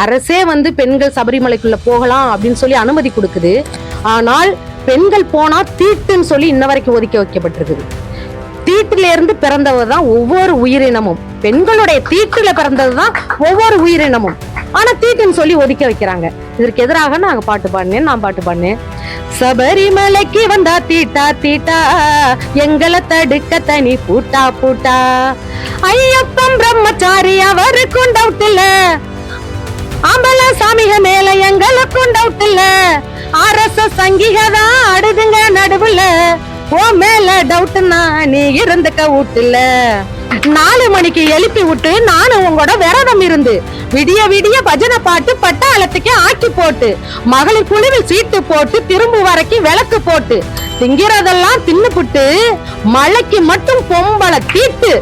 அரசே வந்து பெண்கள் சபரிமலைக்குள்ள போகலாம் அப்படின்னு சொல்லி அனுமதி கொடுக்குது. ஆனால் பெண்கள் போனா தீட்டுன்னு சொல்லி இன்ன வரைக்கும் ஒதுக்கி வைக்கப்பட்டிருக்குது. தீட்டுல இருந்து பிறந்தவர் தான் ஒவ்வொரு உயிரினமும். பெண்களுடைய தீட்டுல பிறந்தது தான் ஒவ்வொரு உயிரினமும். ஆனா தீட்டுன்னு சொல்லி ஒதுக்கி வைக்கிறாங்க. இதற்கு எதிராக நாங்க பாட்டு பாடினேன் நான் பாட்டு பாடினேன். சபரிமலைக்கு வந்தா தீட்டா தீட்டா எங்களை தடுக்க தனி பூட்டா பூட்டா. ஐயப்பன் பிரம்மச்சாரி அவருக்கும் சாமிக மேல எங்களுக்கும் டவுட் இல்ல அரச சங்கிக தான் அடுதுங்க நடுவுல. ஓ மேல டவுட்னா நீ இருந்துக்க ஊட்டில்ல நாலு மணிக்கு எழுப்பி விட்டு நானும் உங்களோட விரதம் இருந்து விடிய விடிய பஜனை பாட்டு பட்டாளத்துக்கே ஆக்கி போட்டு மகளிர் குழுவில் சீட்டு போட்டு திரும்ப வரைக்கும் விளக்கு போட்டு திங்கிறதெல்லாம் தின்னுபுட்டு மழைக்கு மட்டும் பொம்பளை தீட்டு